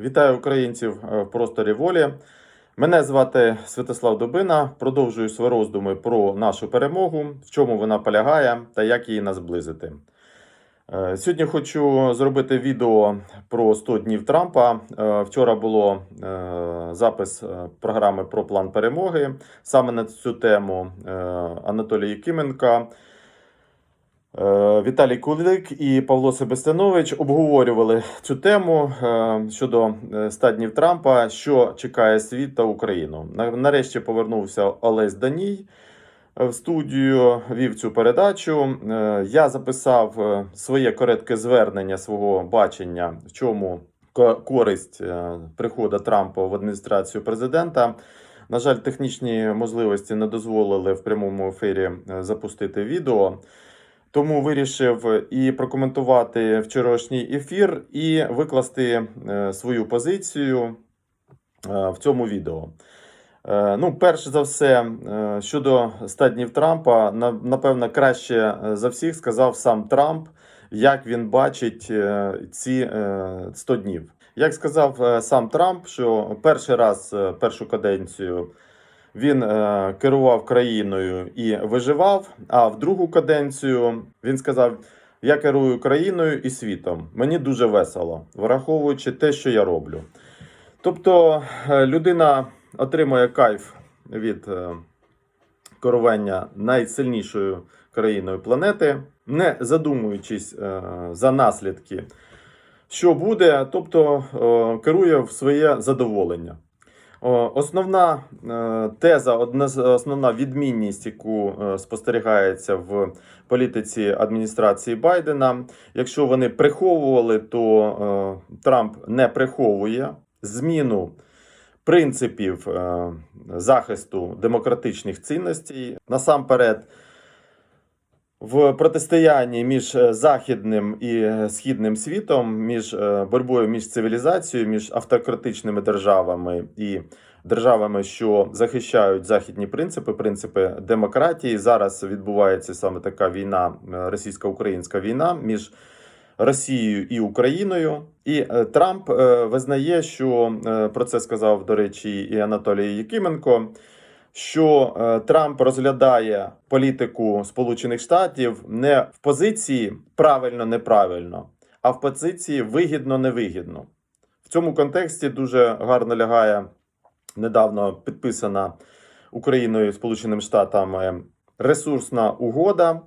Вітаю українців е, в просторі волі. Мене звати Святослав Дубина. Продовжую свої роздуми про нашу перемогу, в чому вона полягає та як її нас зблизити. Е, Сьогодні хочу зробити відео про 100 днів Трампа. Е, Вчора було запис програми про план перемоги. Саме на цю тему Анатолій Якименко, е, Віталій Кулик і Павло Себестянович обговорювали цю тему е, щодо е, 100 днів Трампа, що чекає світ та Україну. Нарешті повернувся Олесь Даній е, в студію, вів цю передачу. Е, Я записав е, своє коротке звернення свого бачення, в чому ко- користь е, приходу Трампа в адміністрацію президента. На жаль, технічні можливості не дозволили в прямому ефірі е, запустити відео. Тому вирішив і прокоментувати вчорашній ефір, і викласти е, свою позицію е, в цьому відео. Е, Ну, перш за все, щодо 100 днів Трампа, напевно, краще за всіх сказав сам Трамп, як він бачить ці е, 100 днів. Як сказав сам Трамп, що перший раз, першу каденцію він е, керував країною і виживав. А в другу каденцію він сказав: Я керую країною і світом. Мені дуже весело, враховуючи те, що я роблю. Тобто е, людина отримує кайф від е, керування найсильнішою країною планети, не задумуючись е, за наслідки, що буде, тобто керує в своє задоволення. Основна е, теза, одна основна відмінність, яку е, спостерігається в політиці адміністрації Байдена. Якщо вони приховували, то е, Трамп не приховує зміну принципів захисту демократичних цінностей. Насамперед, в протистоянні між е, західним і е, східним світом, між е, боротьбою між цивілізацією, між автократичними державами і державами, що захищають західні принципи, принципи демократії. Зараз відбувається саме така війна, російсько-українська війна між Росією і Україною. І Трамп визнає, що про це сказав, до речі, і Анатолій Якименко що е, Трамп розглядає політику Сполучених Штатів не в позиції правильно-неправильно, а в позиції вигідно-невигідно. В цьому контексті дуже гарно лягає недавно підписана Україною Сполученими Штатами ресурсна угода.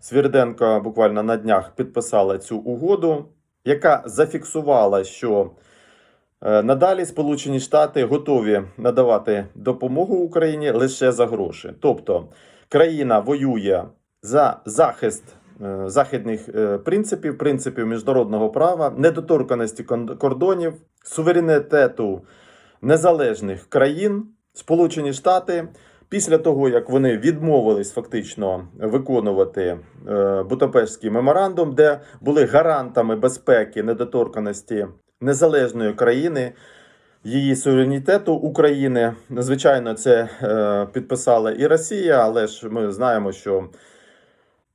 Свірденко буквально на днях підписала цю угоду, яка зафіксувала, що Надалі Сполучені Штати готові надавати допомогу Україні лише за гроші. Тобто країна воює за захист е, західних е, принципів, принципів міжнародного права, недоторканості кордонів, суверенітету незалежних країн. Сполучені Штати. Після того, як вони відмовились фактично виконувати е, Будапештський меморандум, де були гарантами безпеки, недоторканості незалежної країни, її суверенітету України. Звичайно, це е, підписала і Росія, але ж ми знаємо, що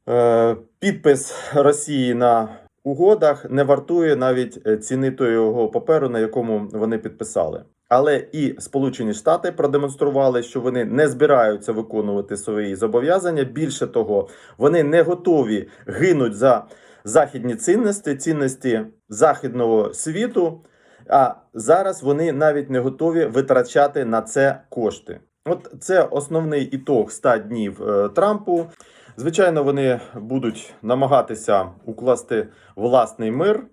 е, підпис Росії на угодах не вартує навіть е, ціни того паперу, на якому вони підписали. Але і Сполучені Штати продемонстрували, що вони не збираються виконувати свої зобов'язання. Більше того, вони не готові гинуть за західні цінності, цінності західного світу. А зараз вони навіть не готові витрачати на це кошти. От це основний ітог 100 днів е, Трампу. Звичайно, вони будуть намагатися укласти власний мир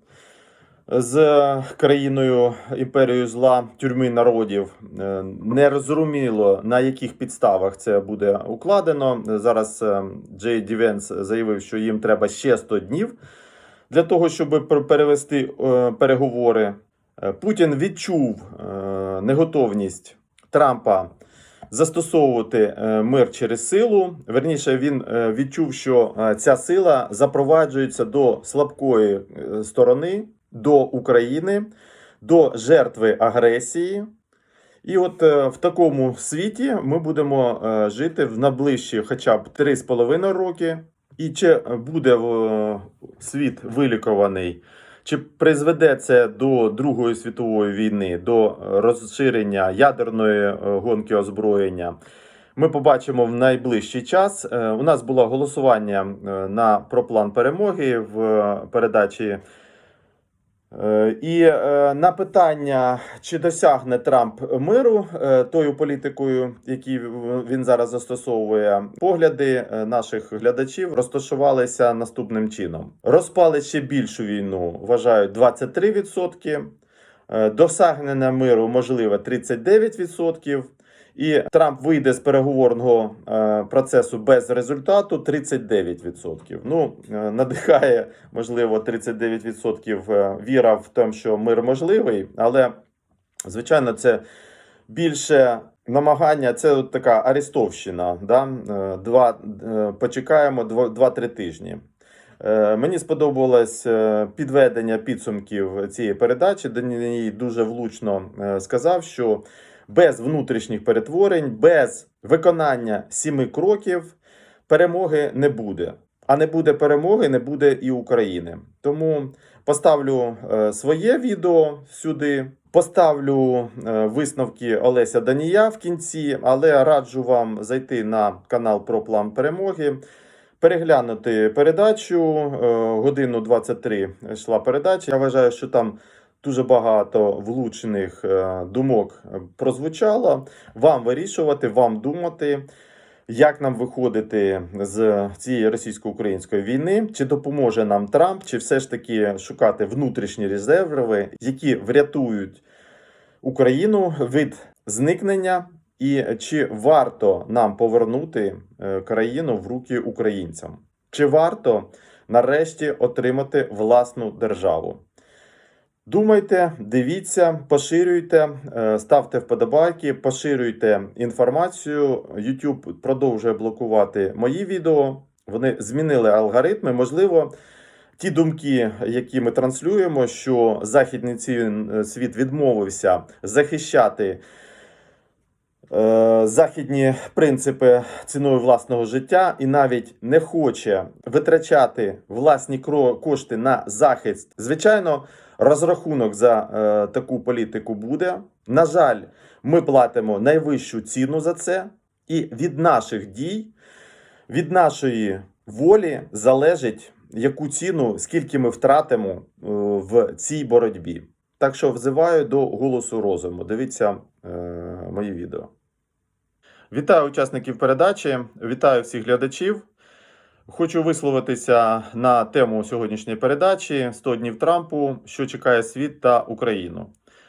з країною імперією зла тюрми народів. Е, Не розуміло на яких підставах це буде укладено. Зараз е, Джей Ді Венс заявив, що їм треба ще 100 днів для того, щоб пер- перевести е, переговори. Путін відчув неготовність Трампа застосовувати мир через силу. Верніше, він відчув, що ця сила запроваджується до слабкої сторони, до України, до жертви агресії. І от е, в такому світі ми будемо е, жити в найближчі хоча б 3,5 роки. І чи буде е, світ вилікований Чи призведе це до Другої світової війни, до розширення ядерної гонки озброєння? Ми побачимо в найближчий час. У нас було голосування на про план перемоги в передачі. Е, І е, на питання, чи досягне Трамп миру е, тою політикою, які він зараз застосовує, погляди наших глядачів розташувалися наступним чином: розпали ще більшу війну, вважають 23%, е, досягнення миру можливе 39%. І Трамп вийде з переговорного е, процесу без результату 39%. Ну, е, надихає, можливо, 39% е, віра в те, що мир можливий, але, звичайно, це більше намагання, це от така арестовщина. Да? Два, почекаємо 2-3 тижні. Мені сподобалось підведення підсумків цієї передачі, її дуже влучно сказав, що без внутрішніх перетворень, без виконання сіми кроків перемоги не буде. А не буде перемоги, не буде і України. Тому поставлю е, своє відео сюди, поставлю е, висновки Олеся Данія в кінці, але раджу вам зайти на канал про план перемоги. Переглянути передачу е, годину 23 йшла передача. Я вважаю, що там дуже багато влучених е, думок е, прозвучало. Вам вирішувати, вам думати, як нам виходити з цієї російсько-української війни, чи допоможе нам Трамп, чи все ж таки шукати внутрішні резерви, які врятують Україну від зникнення. І чи варто нам повернути е, країну в руки українцям? Чи варто нарешті отримати власну державу? Думайте, дивіться, поширюйте, е, ставте вподобайки, поширюйте інформацію. YouTube продовжує блокувати мої відео. Вони змінили алгоритми. Можливо, ті думки, які ми транслюємо, що західний світ відмовився захищати західні принципи ціною власного життя і навіть не хоче витрачати власні кошти на захист. Звичайно, розрахунок за е, таку політику буде. На жаль, ми платимо найвищу ціну за це, і від наших дій, від нашої волі залежить, яку ціну, скільки ми втратимо е, в цій боротьбі. Так що взиваю до голосу розуму. Дивіться е, мої відео. Вітаю учасників передачі, вітаю всіх глядачів. Хочу висловитися на тему сьогоднішньої передачі 100 днів Трампу, що чекає світ та Україну.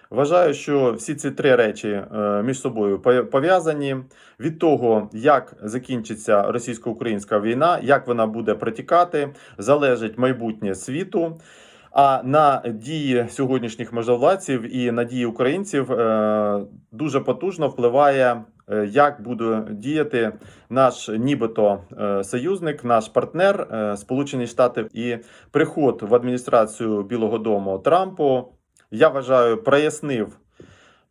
Вважаю, що всі ці три речі е, між собою пов'язані від того, як закінчиться російсько-українська війна, як вона буде протікати, залежить майбутнє світу. А на дії сьогоднішніх можновладців і на дії українців е, дуже потужно впливає, як буде діяти наш нібито е, союзник, наш партнер е, Сполучені Штати і приход в адміністрацію Білого Дому Трампу. Я вважаю, прояснив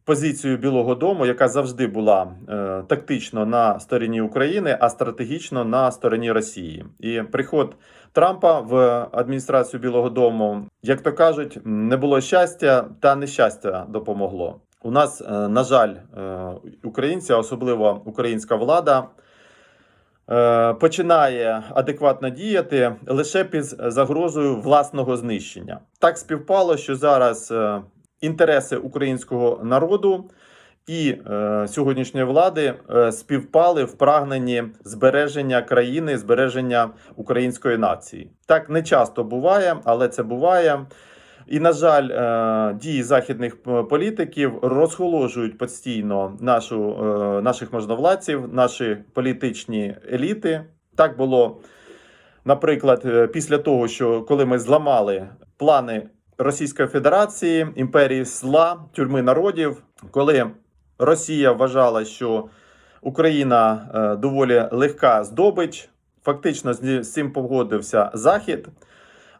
позицію Білого Дому, яка завжди була е, тактично на стороні України, а стратегічно на стороні Росії. І приход Трампа в адміністрацію Білого Дому, як то кажуть, не було щастя, та нещастя допомогло. У нас, е, на жаль, е, українці, особливо українська влада. е, Починає адекватно діяти лише під загрозою власного знищення. Так співпало, що зараз інтереси українського народу і сьогоднішньої влади співпали в прагненні збереження країни, збереження української нації. Так не часто буває, але це буває. І, на жаль, е, дії західних політиків розхоложують постійно нашу, е, наших можновладців, наші політичні еліти. Так було, наприклад, е, після того, що коли ми зламали плани Російської Федерації, імперії зла, тюрми народів, коли Росія вважала, що Україна е, доволі легка здобич, фактично з цим погодився Захід.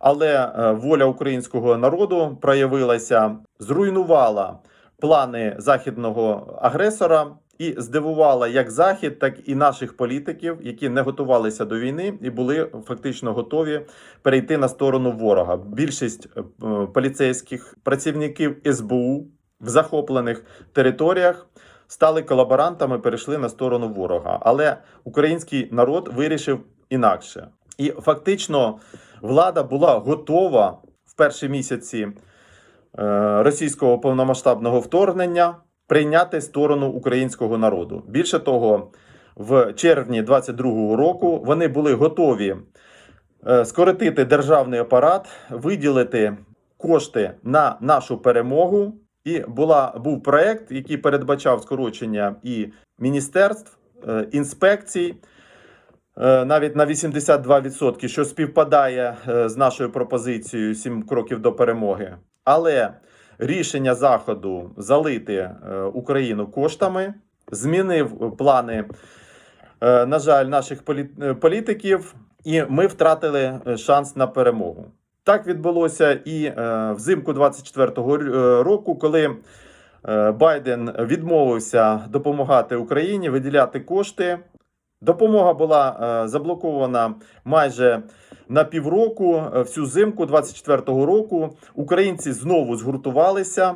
Але е, воля українського народу проявилася, зруйнувала плани західного агресора і здивувала як Захід, так і наших політиків, які не готувалися до війни і були фактично готові перейти на сторону ворога. Більшість е, поліцейських працівників СБУ в захоплених територіях стали колаборантами, перейшли на сторону ворога. Але український народ вирішив інакше. І фактично влада була готова в перші місяці е, російського повномасштабного вторгнення прийняти сторону українського народу. Більше того, в червні 22-го року вони були готові е, скоротити державний апарат, виділити кошти на нашу перемогу. І була був проект, який передбачав скорочення і міністерств, е, інспекцій. Е, Навіть на 82%, що співпадає е, з нашою пропозицією 7 кроків до перемоги. Але рішення Заходу залити е, Україну коштами змінив плани, на жаль, наших політиків, і ми втратили шанс на перемогу. Так відбулося і взимку 24-го е, року, коли Байден відмовився допомагати Україні, виділяти кошти. Допомога була е, заблокована майже на півроку. Е, Всю зимку 24-го року українці знову згуртувалися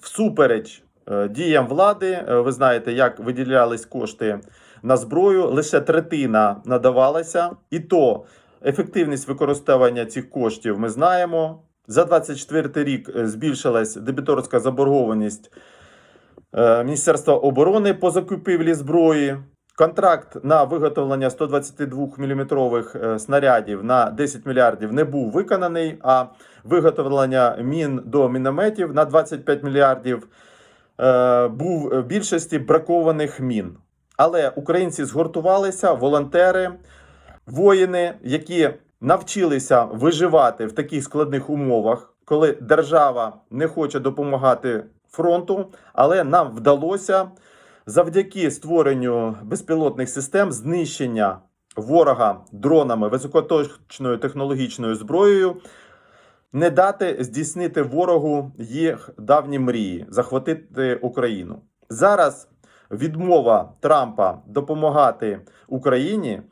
всупереч е, діям влади. Ви знаєте, як виділялись кошти на зброю. Лише третина надавалася, і то ефективність використання цих коштів ми знаємо. За 24 рік збільшилась дебіторська заборгованість Міністерства оборони по закупівлі зброї. Контракт на виготовлення 122 мм снарядів на 10 мільярдів не був виконаний, а виготовлення мін до мінометів на 25 мільярдів е, був в більшості бракованих мін. Але українці згуртувалися, волонтери, воїни, які навчилися виживати в таких складних умовах, коли держава не хоче допомагати фронту, але нам вдалося завдяки створенню безпілотних систем знищення ворога дронами високоточною технологічною зброєю. Не дати здійснити ворогу їх давні мрії захватити Україну. Зараз відмова Трампа допомагати Україні,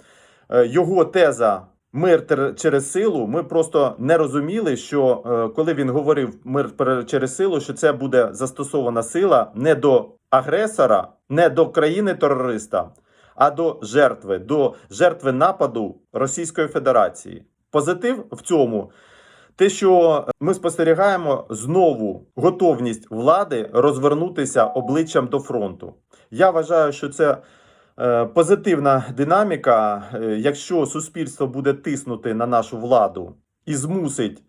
е, його теза мир через силу. Ми просто не розуміли, що е, коли він говорив мир через силу, що це буде застосована сила не до агресора, не до країни-терориста, а до жертви, до жертви нападу Російської Федерації. Позитив в цьому те, що ми спостерігаємо знову готовність влади розвернутися обличчям до фронту. Я вважаю, що це е, позитивна динаміка. Е, Якщо суспільство буде тиснути на нашу владу і змусить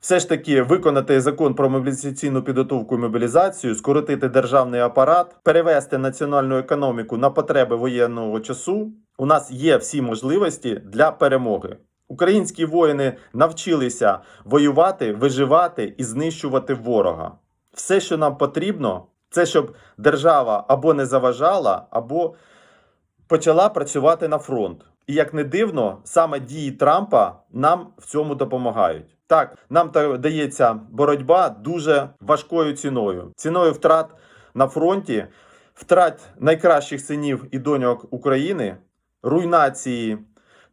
все ж таки виконати закон про мобілізаційну підготовку і мобілізацію, скоротити державний апарат, перевести національну економіку на потреби воєнного часу, у нас є всі можливості для перемоги. Українські воїни навчилися воювати, виживати і знищувати ворога. Все, що нам потрібно, це щоб держава або не заважала, або почала працювати на фронт. І як не дивно, саме дії Трампа нам в цьому допомагають. Так, нам дається боротьба дуже важкою ціною, ціною втрат на фронті, втрат найкращих синів і доньок України, руйнації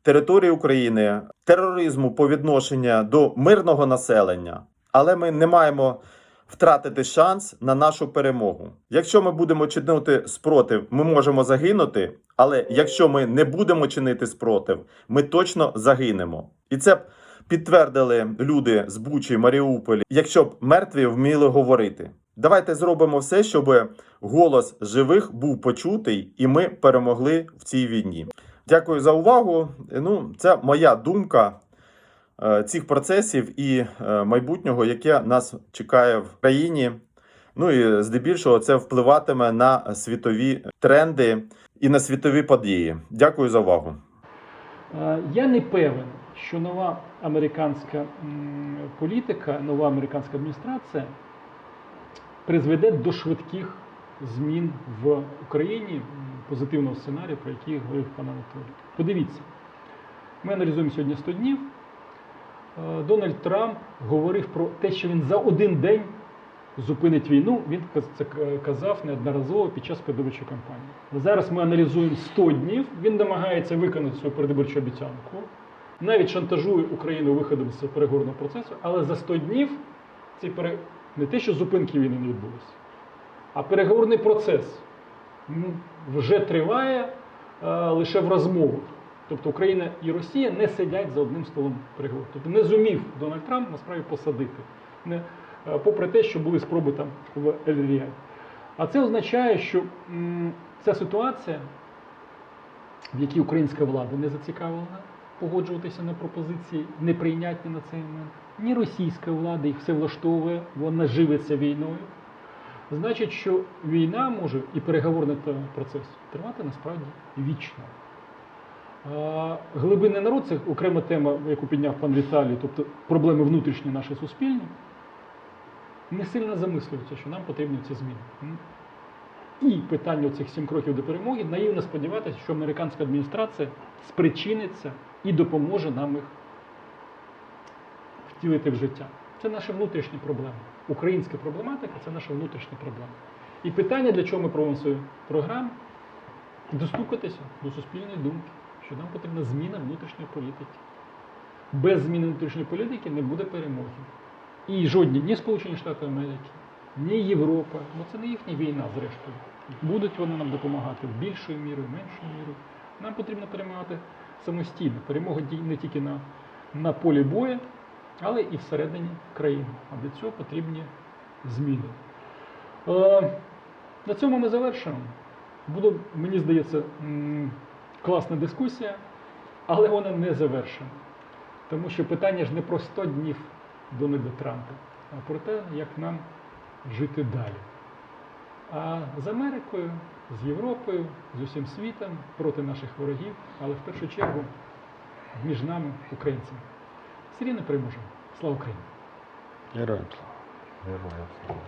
території України, тероризму по відношенню до мирного населення. Але ми не маємо втратити шанс на нашу перемогу. Якщо ми будемо чинити спротив, ми можемо загинути. Але якщо ми не будемо чинити спротив, ми точно загинемо. І це підтвердили люди з Бучі, Маріуполі, якщо б мертві вміли говорити. Давайте зробимо все, щоб голос живих був почутий, і ми перемогли в цій війні. Дякую за увагу. Ну, це моя думка е, цих процесів і е, майбутнього, яке нас чекає в країні. Ну і здебільшого це впливатиме на світові тренди і на світові події. Дякую за увагу. Е, Я не певен, що нова американська політика, нова американська адміністрація призведе до швидких змін в Україні позитивного сценарію, про який говорив пан Анатолій. Подивіться, ми аналізуємо сьогодні 100 днів. Е, Дональд Трамп говорив про те, що він за один день зупинить війну. Він це казав неодноразово під час передвиборчої кампанії. Зараз ми аналізуємо 100 днів. Він намагається виконати свою передвиборчу обіцянку, навіть шантажує Україну виходом з переговорного процесу, але за 100 днів цей пере... не те, що зупинки війни не відбулося, а переговорний процес вже триває е, лише в розмовах. Тобто Україна і Росія не сидять за одним столом переговорів. Тобто не зумів Дональд Трамп насправді посадити, не, е, попри те, що були спроби там в Ель-Ріаді. А це означає, що м, ця ситуація, в якій українська влада не зацікавлена погоджуватися на пропозиції, неприйнятні на цей момент, ні російська влада їх все влаштовує, вона живиться війною. Значить, що війна може і переговорний процес тривати насправді вічно. Глибинний народ це окрема тема, яку підняв пан Віталій, тобто проблеми внутрішні наші суспільні. Не сильно замислюються, що нам потрібні ці зміни. І питання цих сім кроків до перемоги наївно сподіватися, що американська адміністрація спричиниться і допоможе нам їх втілити в життя. Це наша внутрішня проблема. Українська проблематика це наша внутрішня проблема. І питання, для чого ми проводимо свою програму, достукатися до суспільної думки, що нам потрібна зміна внутрішньої політики. Без зміни внутрішньої політики не буде перемоги. І жодні ні Сполучені Штати Америки, ні Європа, бо це не їхня війна, зрештою. Будуть вони нам допомагати більшою мірою, меншою мірою. Нам потрібно перемагати самостійно. Перемога не тільки на, на полі бою, але і всередині країни. А для цього потрібні зміни. Е, на цьому ми завершуємо. Буде, мені здається, класна дискусія, але вона не завершена. Тому що питання ж не про 100 днів Дональда Трампа, а про те, як нам жити далі. А з Америкою, з Європою, з усім світом проти наших ворогів, але в першу чергу між нами, українцями. Сирі не переможемо. Слава Україні! Героям. слава! Героям слава.